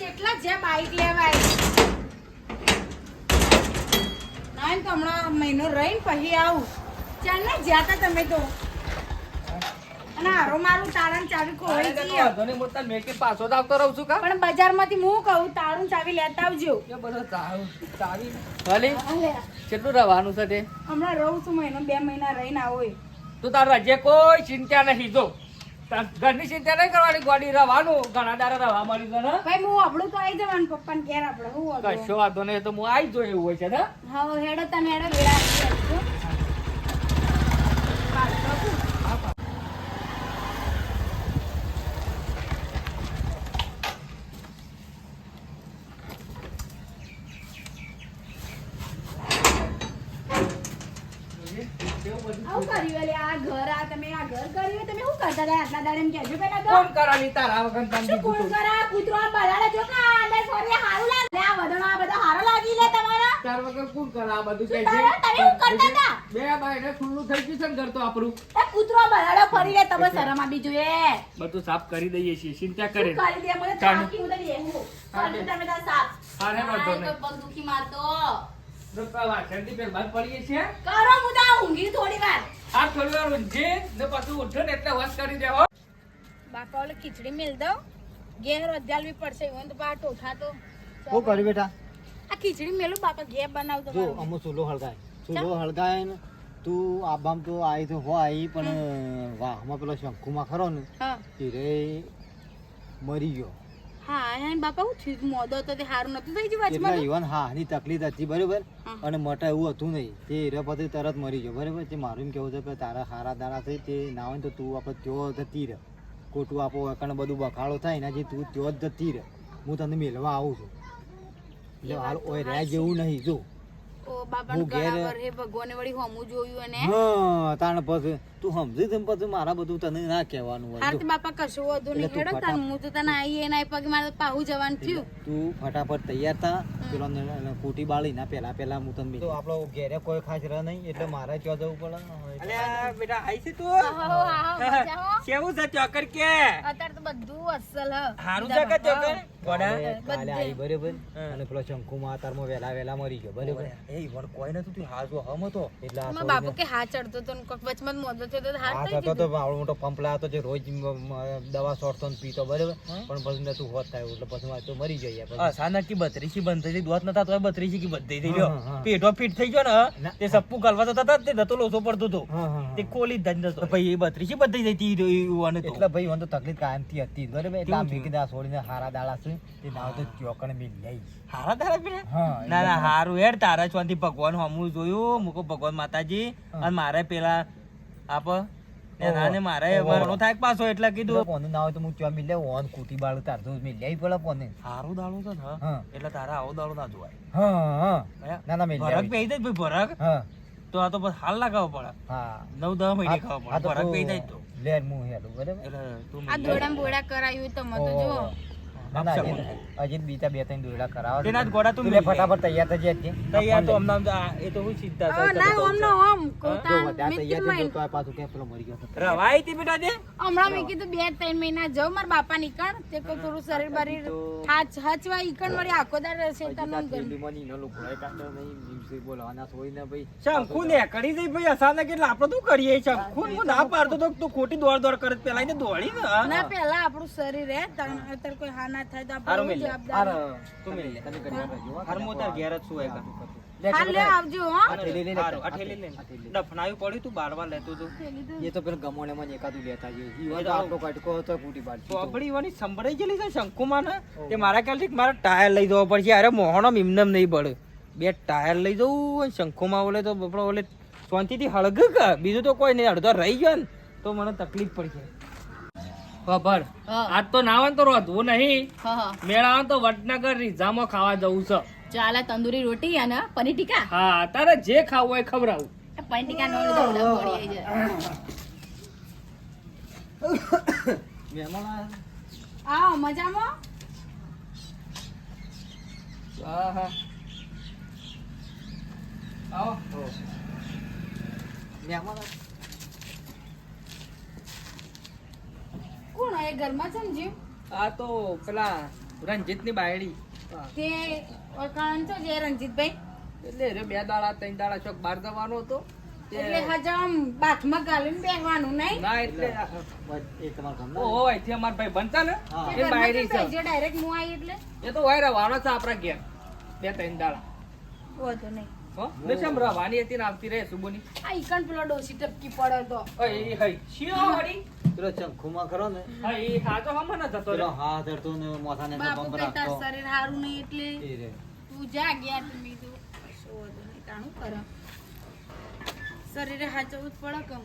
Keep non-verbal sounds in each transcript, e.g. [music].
કેટલા જે બાઈક લેવાય. ના તો હમણાં મહિનો રહીને પછી આવું. ચાલ ને જ્યાં તા તમે તો. અને હારો મારું તારણ ચાવી ખોવાઈ ગઈ વાંધો નહીં, હું તાર મેકે પાછો જ આવતો રહું છું કા? પણ બજારમાંથી હું કહું તારું ચાવી લેતા આવજો. કે બધો ચાવ- ચાવી. ભલે. કેટલું રહેવાનું છે તે? હમણાં રહું છું મહિનો બે મહિના રહીને આવો. તું તાર રજે કોઈ ચિંતા નહીં જો. ઘરની ચિંતા નહીં કરવાની ગોડી રવાનું ઘણા દાડા રવા મળી ગયો ને. ભાઈ હું આપણું તો આવી જવાનું પપ્પાને ઘેર આપણે હું વાંધો? કશો વાંધો નહીં તો હું આવી એવું હોય છે ને. હા હેડો તમે હેડો વેળા આવી આવજો. પાછો શું? આવું કર્યું એટલે આ ઘર આ તમે આ ઘર કર્યું તમે શું કરતા હતા આટલા દાડે એમ કહેજો પહેલા તો કોણ કરાવી તારા વગર તને શું કોણ તો? કૂતરો આ બલાડે જો કે આ અંદર ફરી હારું લાગે. આ વધણો આ બધો હારો લાગી લે તમારા. તાર વગર કોણ કરે આ બધું શું છે? તમે એવું કરતા હતા? બે બાયને ખુલ્લું થઈ ગયું છે ને ઘર તો આપણું એ કૂતરો બલાડો ફરી લે તમે શરમ આવી જોઈએ. બધું સાફ કરી દઈએ છીએ ચિંતા કરે કરી દે મને ચાલો. હું તને બેહું. તમે તાર સાફ. અરે. તો પગ દુખી મારતો. વાસણથી પેલા બહાર પડીએ છીએ. કરો હું તો ઊંઘી થોડી વાર. આ થોડી વાર ઊંઘી ને પાછું ઉઠો ને એટલે વસ કરી દેવો. બાપા ઓલે ખીચડી મેલ દઉં. ઘેર પડશે એવું તો ટોઠા તો. શું કર્યું બેટા. આ ખીચડી મેલું બાપા ઘેર બનાવતો જો મારું. અમુક હળગાય. ચૂલો હળગાય ને તું આબામ તો આવી તો હોય પણ વાહમાં પેલો શંકુમાં ખરો ને એ રે મરી ગયો. હા હે બાપા હું થયું? મોદો તો તે હારું નતું થઈ ગયું એટલે વચમાં ઈવન હાની તકલીફ હતી બરોબર? અને મટા એવું હતું નહીં. તે હીરા તરત મરી ગયો બરોબર? તે મારું એમ કેવું છે કે તારા હારા દાડા થઈ તે ના હોય તો તું આપણે ત્યો જતી રહે. ખોટું આપો કારણ બધું બખાડો થાય એના જે તું ત્યો જ જતી રહે. હું તને મેળવા આવું છું. એટલે હાલ ઓય રહ્યા જેવું નહીં જો. હું ઘેર- ભગવાને વળી હોમું જોયું અને? હા તાણ પછી તું સમજી તેમ પછી મારા બધું તને ના કહેવાનું હોય. હાર બાપા કશું વધુ નહીં હેડો તાન હું તો તને આઈ એના પગ મારે પાહુ જવાનું થયું. તું ફટાફટ તૈયાર થા. પેલો ને બાળી ના પેલા પેલા હું તને તો આપણો ઘેરે કોઈ ખાસ રહે નહીં એટલે મારે ક્યાં જવું પડે. અલે બેટા આઈ છે તું. [laughs] કેવું છે ચોકર કે? અત્યારે તો બધું અસલ હ. હારું છે કે ચોકર? કાલે અને પેલો શંકુમાં તારમાં વહેલા વેલા મરી ગયો બરાબર? એ વણ કોઈ નતું તું હાજો હમ હતો. એટલે બાપુ કે હા ચડતો તો વચમાં મોદો થયો તો તો આવડો મોટો પંપ લાવતો જે રોજ દવા છોડતો ને પીતો બરાબર? પણ પછી નતું હોત થાય એટલે પછી તો મરી જઈએ. અચાનક કી બત્રીસી બંધ થઈ દોત નતા તો બત્રીસી કી બંધ થઈ ગયો. પેટો ફીટ થઈ ગયો ને તે સપ્પુ ગલવા તો થતા તે નતો લોસો પડતો તો. હા, હા, તે કોલી જ નતો ભાઈ એ બત્રીસી બધી જતી યુવાને તો. એટલે ભાઈ મને તો તકલીફ કાયમથી હતી બરાબર? એટલે કેવું મેં છોડીને હારા દાડા છે તે દાવ તો ચોકણ બી લઈ હારા તારા પીને ના? ના હારું હેડ તારા ચોથી ભગવાન હમું જોયું મૂકો ભગવાન માતાજી અને મારે પેલા આપ? ઓહો. ને મારે થાય પાછો? એટલે કીધું. પોને ના હોય તો હું ત્યાં મિલે ઓન કૂટી બાળું તાર તો મેં પડે પોને હારું દાડો છે ને. એટલે તારા આવો દાડો ના જોવાય. હા હા. હે? ના ના મેં ભરક પહેરી દે ભાઈ ભરક તો આ તો બસ હાલ પડે. હા. નવ દસ મહિને ખાવ પડે. ભરક તું પહેરી તો લે હું હેલું બરાબર? એટલે તું આ દોડા બોડા કરાયું જો ના ના હજી બીજા બે ત્રણ દોરડા કરાવો તેના ગોળા તું તું લે ફટાફટ તૈયાર થઈ અત્યારે. તૈયાર તો હમણાં એ તો હું ચિંતા હા, ના નો ઓમ કોતા તૈયાર તો પાછું કે પેલો મરી ગયો રવાઈ તી બેટા દે. હમણાં મેં કીધું બે ત્રણ મહિના જાઉં માર બાપા નીકળ. તે કો થોડું શરીર બરીર હાચ હચવા ઈકણ વળી આખો દાર રહેશે તને થેલીમાં ની એનો લુગડાય કાઢતો નહીં, દિવસે બોલાવાના ભાઈ. ભઈ. શંખુ ને કરી દઈ ભાઈ અસાને કેટલા આપણે તો કરીએ? શંખુ હું ના પાડતો તો તું ખોટી દોડ દોડ કરે પેલા ને દોડી ને ના પેલા આપણું શરીર હે તણ કોઈ હા ના થાય તો હારું આપણે મિલ લે. તું મિલ લે. તમે કરી. હારું તાર ઘેર જ સુવાય કા લે, હા લે આવજો હો આ લે. હારું, આ લે. આ પડ્યું તું બારવા લેતું તું એ તો પેલો ગમોણેમાં ને એકાદું લેતા જઈએ. ઈ તો તો આપણો કટકો હતો ફૂટી પાડશે. તો આપણી વાની સંભળાઈ ગયેલી છે શંકુમાં ને તે મારા ખ્યાલથી મારા ટાયર લઈ જવો પડશે અરે મોહનો ઇમનમ નહીં પડે બે ટાયર લઈ જવું અને ઓલે તો આપણો ઓલે શાંતિથી હળગ કે બીજું તો કોઈ નહીં અડધો રહી ગયો ને તો મને તકલીફ પડશે ખબર? આજ તો નાવન તો રોધવું નહીં. મેળામાં તો વડનગર રીઝામાં ખાવા જવું છે. ચાલે તંદૂરી રોટી અને પનીર ટીકા? હા તારે જે ખાવું હોય ખવડાવું. એ પનીર ટીકા નો મહેમાન? આવો મજામાં? આહા. આવો. મહેમાન આયા? કોણ એ ઘરમાં છે ને જીવ? આ તો પેલા રંજીતની બાયડી. હા. તે ઓળખાણ છો જે રણજીતભાઈ? એટલે રે બે દાડા ત્રણ દાડા ચોક બહાર જવાનો હતો. એટલે હજામ બાથમાં ગાલીને બેહવાનું નહીં? ના એટલે એ તમારા ઓ હોય અહીંથી અમાર ભાઈ બનતા ને? એ બાયડી છે જે ડાયરેક્ટ મુ આવી એટલે? એ તો વાયરા રવાનો છે આપણા ઘેર. બે ત્રણ દાડા. વધુ નહીં. હો? ને શેમ રવાની હતી ને આવતી રહે સુબોની આ ઈકણ પેલો ડોસી ટપકી પડે તો. ઓય એ હઈ શિયો વળી? પેલો ચંખુમાં ખરો ને? હા એ હાજો હમ ન જતો રે. હા અડતો ને માથાને તો બાપુ કઈ તાર રાખતો. શરીર હારું નહીં એટલે એ રે. તું જા ગયા તમે તો. વધુ નહીં તાણું કરે? શરીરે હાચવું જ પડે કમ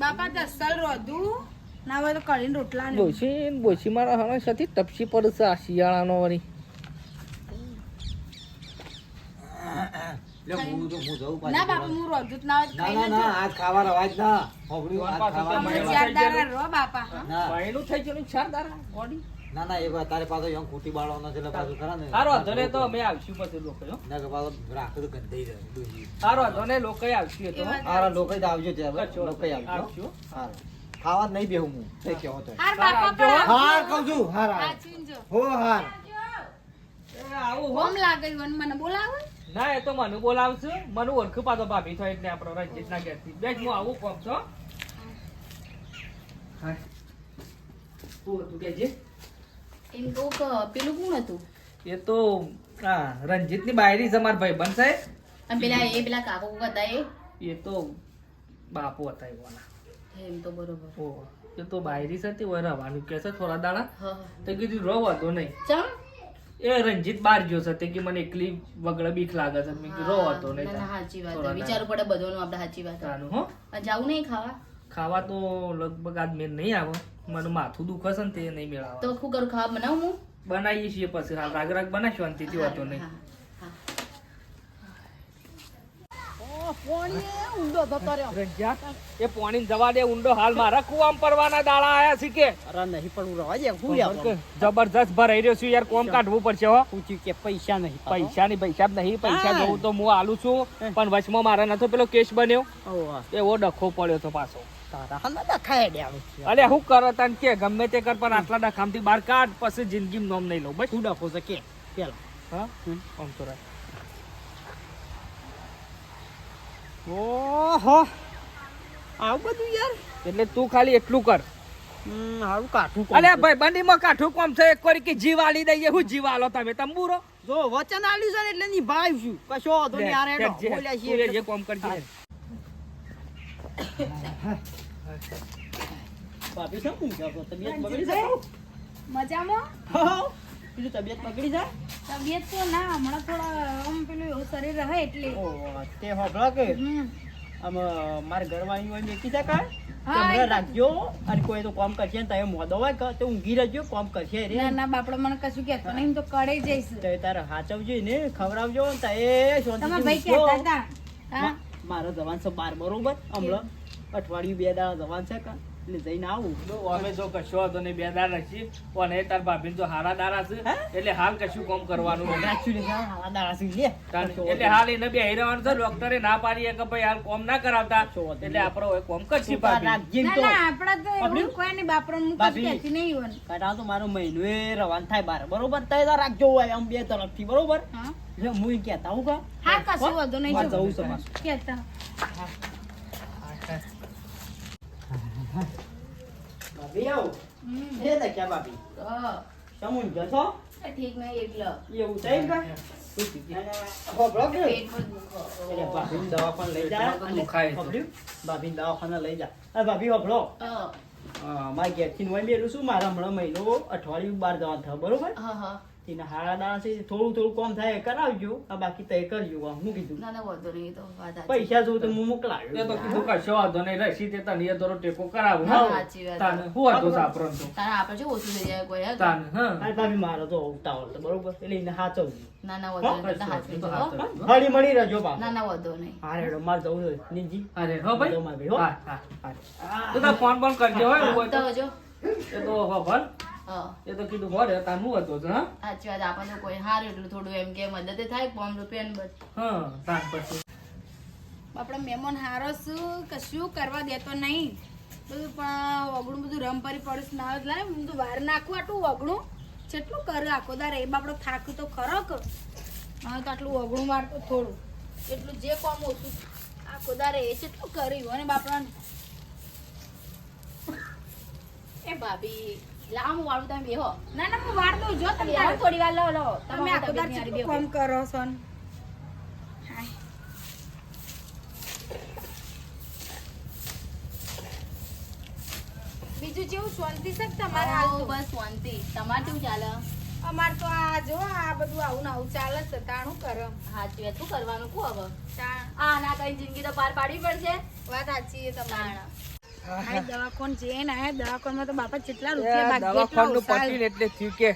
બાપા દસલ રોધું? ના હોય તો કરીને રોટલા ને બોસી બોસી મારા હણ સતી તપસી પડશે આ શિયાળાનો વળી. હું તો હું જઉં પાછું ના બાપા હું રોધું ના ના ના ના લેજો. ખાવાનો અવાજ ના. હોભળ્યું આજ ખાવાનો તમે હમણાં અવાજ. ચાર દાડા રહો બાપા ના. ભાઈનું થઈ ગયું ચાર દાડા? બોડી? ના ના એ તારે પાછો યંગ ખૂટી બાળવાનો છે એટલે પાછું ખરા ને. સારો વાંધો નહીં તો અમે આવશું પછી લોકો ના કે પાછો રાખે તો ગંધાઈ જાય ડોશી. સારો વાંધો નહીં લોકો આવશું તો હારા લોકો જ આવજો ત્યાં. લોકો આવજો. આવશું. ખાવા નહીં બેહું હું. તે. કહેવો તો કહું છું. હો હાર. આવું હોમ લાગે મને બોલાવે? ના એ તો મને બોલાવશું મને ઓળખું પાછો ભાભી થાય એટલે આપણો રંજીતના ઘેરથી. બેસ હું આવું કોમ છો હા. શું હતું એમ કહું કે પેલું કોણ હતું? એ તો આ રંજીતની બાયરી છે મારા ભાઈ બનશે અને પેલા એ પેલા કાકો હતા એ? એ તો બાપુ હતા એવાના. એમ તો બરોબર. ઓ એ તો બાયરી છે તે રવાનું રહેવાનું કે છે થોડા દાડા. તો કીધું રવા હતો નહીં. ચમ? એ રંજીત બાર ગયો છે તે કે મને એકલી વગડે બીક લાગે છે. મેં રો હતો ના, સાચી વાત વિચારવું પડે બધોનું આપણે સાચી વાત તાનું હો. અને જાવું નહીં ખાવા? ખાવા તો લગભગ આજ મેં નહીં આવે. મને માથું દુખે છે ને તે નહીં મેળાવે. તો શું કરું ખાવા બનાવું હું? બનાવીએ છીએ પછી. હાલ રાગ રાગ બનાવીશું શાંતિથી વાતો નહીં હા, હા. રંજ્યા, એ પોણી જવા દે ઊંડો હાલ. મારા કુવામાં પડવાના દાડા આયા છે કે? અરે નહીં પણ હું રવા દે હું જબરજસ્ત ભરાઈ રહ્યો છું યાર કોમ કાઢવું પડશે હો. પૂછ્યું કે પૈસા નહીં. પૈસા નહીં પૈસા નહીં પૈસા હા. જોઉં તો હું આલું છું. પણ વચમાં મારા નતો પેલો કેસ બન્યો. એવો ડખો પડ્યો તો પાછો. અરે હું કરો તને કે ગમે તે કર પણ આટલા ડખામથી બહાર કાઢ પછી જિંદગી નોમ નહીં લઉં. ભાઈ શું ડખો છે કે? પેલા. હા? આમ તો રાખ. ઓહો. આવું બધું યાર. એટલે તું ખાલી એટલું કર. હમ, હારું કાઠું કોમ છે. ભાઈ બંડીમાં કાઠું કોમ છે. એક વાર કે જીવ આલી દઈએ હું જીવ આલો તમે તંબુરો જો વચન આલ્યું છે ને એટલે નિભાવીશું કશો તો યાર હેડો. બોલ્યા છીએ જે કોમ કરજે. ભાભી શું ઊંઘ્યા તો તમે મજામાં? હા. બીજું તબિયત પકડી જાય? તબિયત તો ના હમણાં થોડા આમ પેલું એવું શરીર રહે એટલે. તે હોભળો કે. આમ મારા ઘરવાળી હોય મેકી જા? તમને રાખજો અને કોઈ તો કામ કરશે ને તમે મોદો હોય કે તો ઊંઘી રહેજો કામ કરશે રે. ના ના બાપડો મને કશું કહેતો નહીં તો કડે જઈશ. તો તારે હાચવજો ને ખવડાવજો ને તો એ ભાઈ કહેતા હતા. હા. મારો જવાન છે બાર બરોબર હમણાં. અઠવાડિયું બે દાડા જવાન છે કાં? એટલે જઈને આવું. અમે જો કશો હતો ને બે દાર રાખી અને તાર ભાભી તો હારા દારા છે એટલે હાલ કશું કોમ કરવાનું. એટલે હાલ એને બે હેરાવાનું છે ડોક્ટરે ના પાડીએ કે ભાઈ હાલ કોમ ના કરાવતા. એટલે આપણો આપણે હવે કોમ કરશી ભાભી. ના તો. ના આપડા તો એવું કોઈ નહીં હું હોન કાંઈ તો મારો મહિનો એ રવાન થાય બાર. બરોબર? તય તો રાખજો હોય આમ બે તરફથી બરોબર? હા. જો હું કહેતા હું કા હા કશું વાંધો નહીં જો. જવું છે કેતા કહેતા. ભાભી આવું. એ તો ક્યાં ભાભી? હા. સમું જશો? ઠીક નહીં એટલે એવું થઈ. અ, મારા વહી બેઠું છું. મારા હમણાં મહિનો અઠવાડિયું બહાર જવાનું થયું બરોબર? હા, હા. એના હાડા દાણા છે થોડું થોડું કોમ થાય કરાવજો. આ બાકી તય કરજો આમ હું કીધું. ના, ના, વાંધો નહીં, તો વાત પૈસા જો તો હું તે તો મોકલાવ્યો કીધું કશો વાંધો નહીં રસી તે તને દોરો ટેકો કરાવું હા, હા સાચી વાત. તાને શું હતું સાપરણ તો? તારા આપણે જો ઓછું થઈ જાય કોઈ હે? તાને હા. આ ભાભી મારો તો ઉતાવળ તો બરોબર? એટલે એને હાચવજો ના, ના, વાંધો નહીં, હાચવી જો, હળી મળી રહેજો બા ના, ના, વાંધો નહીં. હા રેડો માર જવું છે નીજી અરે હો ભાઈ. હો. હા હા હા. તું ફોન બોન કરજે હોય તો. જો. તો હો ભલ હા. એ તો કીધું હોડે તાર હું હતો છે હા? સાચી વાત આપણને કોઈ હારું એટલું થોડું એમ કે મદદ થાય પોમ રૂપિયા ને બસ હા સાત પછી. બાપડો મહેમાન હારો શું કશું કરવા દેતો નહીં. બધું પણ ઓગણું બધું રમ પરી પડે ના જ લાય હું તો વાર નાખું આટલું ઓગણું. કેટલું કરે આખો દાર એ બાપડો થાક તો ખરો કે. હા તો આટલું અઘળું મારતો થોડું. એટલું જે કોમ ઓછું આખો દાર એ છેટલું કર્યું અને બાપડા એ ભાભી લાવ હું વાળું તમે બેહો. ના ના હું વાર દઉં જો તમે બેહો થોડી વાર લો લો તમે આખો દાર કેટલું કરો છો બીજું જેવું શાંતિ છે તમારે હાલ બસ શાંતિ. તમારે કેવું ચાલે? અમાર તો આ જો આ બધું આવું ને આવું ચાલે છે તાણું કરે? હાચી વાત. શું કરવાનું? કુ હવે? આ ના કઈ જિંદગી તો પાર પાડવી પડશે. વાત સાચી છે તમારી. હાય દવાખાન છે ને આ દવાખાનમાં તો બાપા કેટલા એ રૂપિયા ભાગ્ય એટલા દવાખાનું ઓછા. પતી ને એટલે થયું કે.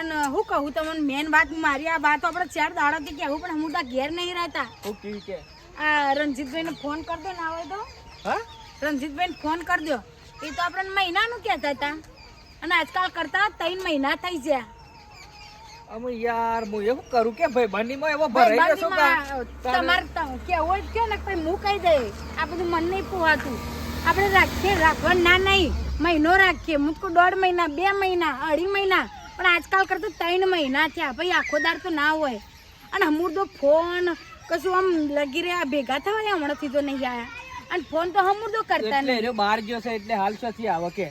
અને હું કહું તમને મેન વાત મારી આ વાત આપણે ચાર દાડાથી કહેવું પણ હું તો ઘેર નહીં રહેતા. હું કીધું કે. આ રણજીતભાઈને ફોન કરી દો ના હોય તો. હા? રણજીતભાઈને ફોન કરી દો. એ તો આપણને મહિનાનું કહેતા હતા. અને આજકાલ કરતા ત્રણ મહિના થઈ ગયા. અમે યાર હું એવું કરું કે ભાઈ બંડીમાં એવો ભરાઈ જશો તમારે કેવું જ કે ને ભાઈ હું કહી દે આ બધું મન નહીં પોહાતું. આપણે રાખીએ રાખવા ના નહીં. મહિનો રાખીએ. મૂકું દોઢ મહિના બે મહિના અઢી મહિના. પણ આજકાલ કરતા ત્રણ મહિના થયા. ભાઈ આખો દાર તો ના હોય. અને હમુર તો ફોન કશું આમ લગી રહ્યા. ભેગા થવા હમણાંથી તો નહીં આવ્યા અને ફોન તો હમુર તો કરતા નહીં. બહાર ગયો છે એટલે હાલ શોથી આવે કે.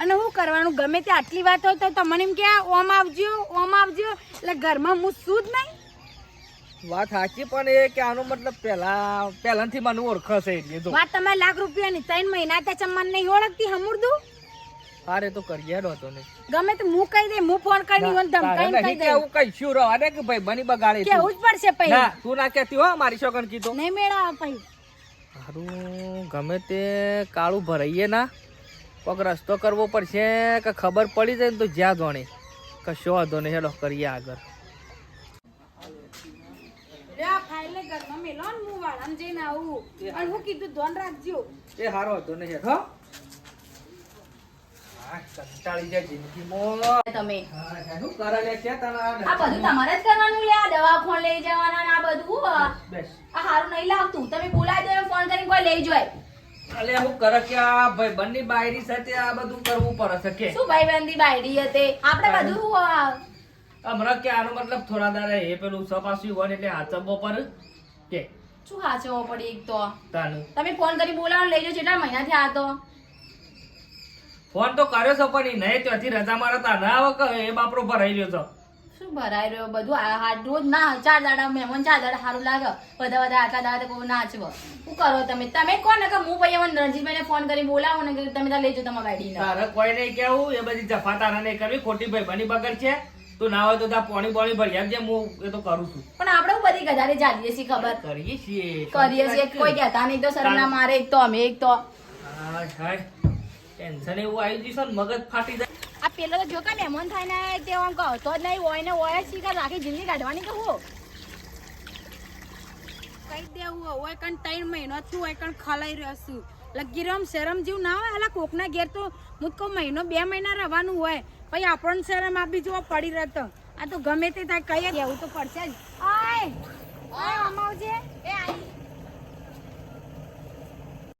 અને શું કરવાનું? ગમે તે આટલી વાત હોય તો તમને એમ કે ઓમ આવજો ઓમ આવજો. એટલે ઘરમાં હું શું જ નહીં. વાત સાચી પણ એ કે આનો મતલબ પેલા પહેલાથી મને ઓળખશે એટલે જો. વાત તમે લાખ રૂપિયાની ત્રણ મહિના ત્યાં ચમન નહીં ઓળખતી હમુરદુ? અરે તો કરીએ હતો ને ગમે તે હું કહી દે હું ફોન કરી હું ધમકાઈને કહી દે હું કઈ શું રહો. અરે કે ભાઈ બની બગાડે કે જ પડશે પછી? ના તું ના કહેતી હો મારી છોકન કીધો. નહીં મેળા પછી? હારું ગમે તે કાળું ભરાઈએ ના કોક રસ્તો કરવો પડશે કે ખબર પડી જાય ને તો જ્યાં જોણે કશો વાંધો નહીં હેલો કરીએ આગળ રે આ ફાઇલ ને ઘરમાં મેલો ને હું આવું અને હું કીધું ધોન રાખજો. એ હારો હતો કંટાળી જાય જિંદગીમાં. તમે. હા, શું કરે લે કે તને આ આ બધું તમારે જ કરવાનું લે આ દવાખાન લઈ જવાના ને આ બધું આ હારું નહીં લાગતું. તમે બોલાવી દો એમ ફોન કરીને કોઈ લઈ જાય. અલે હું કરે કે આ ભાઈ બંને બાયરી સાથે આ બધું કરવું પડે છે કે? શું ભાઈ બંધી બાયડી હતી? આપણે બધું આ, હમણાં કે આનો મતલબ થોડા દાડા એ પેલું સપાસ્યું હોય ને એટલે પડે કે શું હાચવો પડી એક તો? તમે ફોન કરી બોલાવો લઈ જજો કેટલા મહિના થયા તો. ફોન તો કર્યો છે પણ નહીં ત્યાંથી રજા મારા તા ના આવે એ બાપરો ભરાઈ રહ્યો તો શું ભરાઈ રહ્યો? બધું આ રોજ ના ચાર દાડા મહેમાન ચાર દાડા સારું લાગે. બધા બધા આટલા દાડા કોઈ નાચવો. શું કરો તમે? તમે કોણ ને કે હું ભાઈ એમને રણજીતભાઈને ફોન કરી બોલાવો ને તમે ત્યાં લેજો તમારા ગાડી તારે કોઈ નહીં કેવું એ બધી જફા તારા નહીં કરવી ખોટી ભાઈ બની બગડ છે તું ના હોય તો ત્યાં પાણી પાણી ભરી આપજે હું એ તો કરું છું. પણ આપણે બધી ગધારે ચાલીએ છીએ ખબર? કરીએ છીએ કરીએ છીએ કોઈ કહેતા નહીં તો સરના મારે એક તો અમે એક તો. ટેન્શન એવું આવી ગયું છે ને મગજ ફાટી જાય. આ પેલો તો જો કે મહેમાન થાય ને તે આમ કહો તો જ નહીં હોય ને હોય જ રાખી જિંદગી કાઢવાની હું? કઈ દેવું હોય કણ ત્રણ મહિનો થયું હોય કણ ખલાઈ રહ્યો છું. લગી રમ શરમ જેવું ના હોય. અલા કોકના ઘેર તો હું કહું મહિનો બે મહિના રહેવાનું હોય. પછી આપણને શરમ આપી જોવા પડી રહેતો આ તો ગમે તે થાય કઈ દેવું તો પડશે જ. આય! અમાવજે એ આઈ.